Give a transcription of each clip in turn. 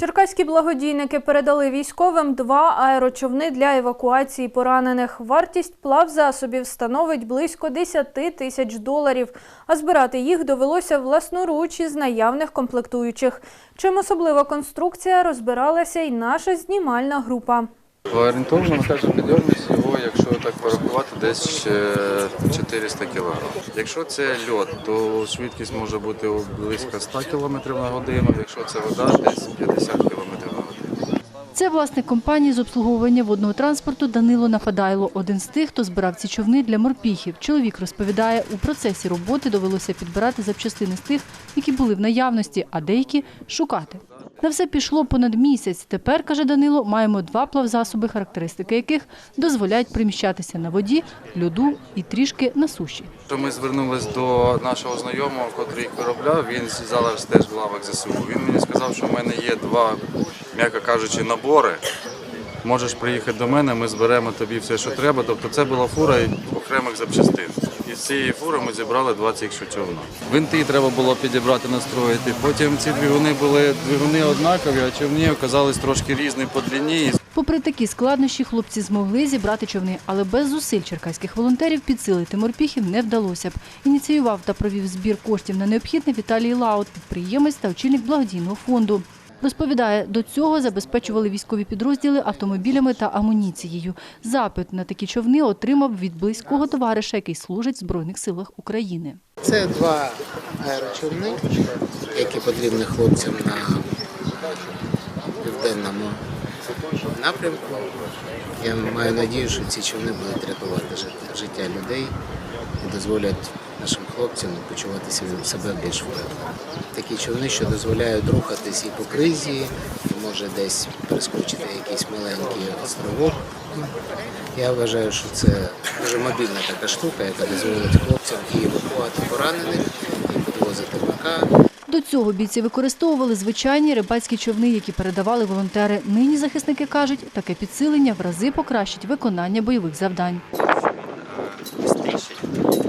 Черкаські благодійники передали військовим два аерочовни для евакуації поранених. Вартість плавзасобів становить близько 10 тисяч доларів, а збирати їх довелося власноруч із наявних комплектуючих. Чим особлива конструкція розбиралася й наша знімальна група. Орієнтовно каже підйомність його, десь е, 400 кг. Якщо це льод, то швидкість може бути близько 100 км на годину. Якщо це вода, десь 50 км на годину. Це власник компанії з обслуговування водного транспорту Данило Нафадайло, один з тих, хто збирав ці човни для морпіхів. Чоловік розповідає, у процесі роботи довелося підбирати запчастини з тих, які були в наявності, а деякі шукати. На все пішло понад місяць. Тепер, каже Данило, маємо два плавзасоби, характеристики яких дозволяють приміщатися на воді, льоду і трішки на суші. Ми звернулись до нашого знайомого, котрий виробляв. Він зараз теж в лавах ЗСУ. Він мені сказав, що в мене є два, м'яко кажучи, набори. Можеш приїхати до мене, ми зберемо тобі все, що треба. Тобто це була фура окремих запчастин. І з цієї фури ми зібрали 20 якщо човна. Винти треба було підібрати, настроїти. Потім ці двигуни були двигуни однакові, а човні оказались трошки різні по длині. Попри такі складнощі, хлопці змогли зібрати човни, але без зусиль черкаських волонтерів підсилити морпіхів не вдалося б. Ініціював та провів збір коштів на необхідне Віталій Лаут, підприємець та очільник благодійного фонду. Розповідає, до цього забезпечували військові підрозділи автомобілями та амуніцією. Запит на такі човни отримав від близького товариша, який служить в Збройних силах України. Це два аерочовни, які потрібні хлопцям на південному напрямку. Я маю надію, що ці човни будуть рятувати жит- життя людей і дозволять нашим хлопцям почуватися себе більш впевнено. Такі човни, що дозволяють рухатись і по кризі, і може десь перескочити якийсь маленький островок. Я вважаю, що це дуже мобільна така штука, яка дозволить хлопцям і евакувати поранених, і підвозити БК. До цього бійці використовували звичайні рибацькі човни, які передавали волонтери. Нині захисники кажуть, таке підсилення в рази покращить виконання бойових завдань. швидший, потім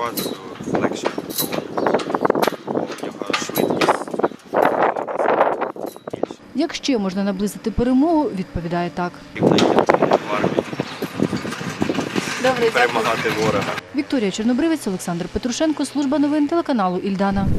евакуацію легше. Як ще можна наблизити перемогу, відповідає так. Армію, перемагати ворога. Вікторія Чорнобривець, Олександр Петрушенко, служба новин телеканалу Ільдана.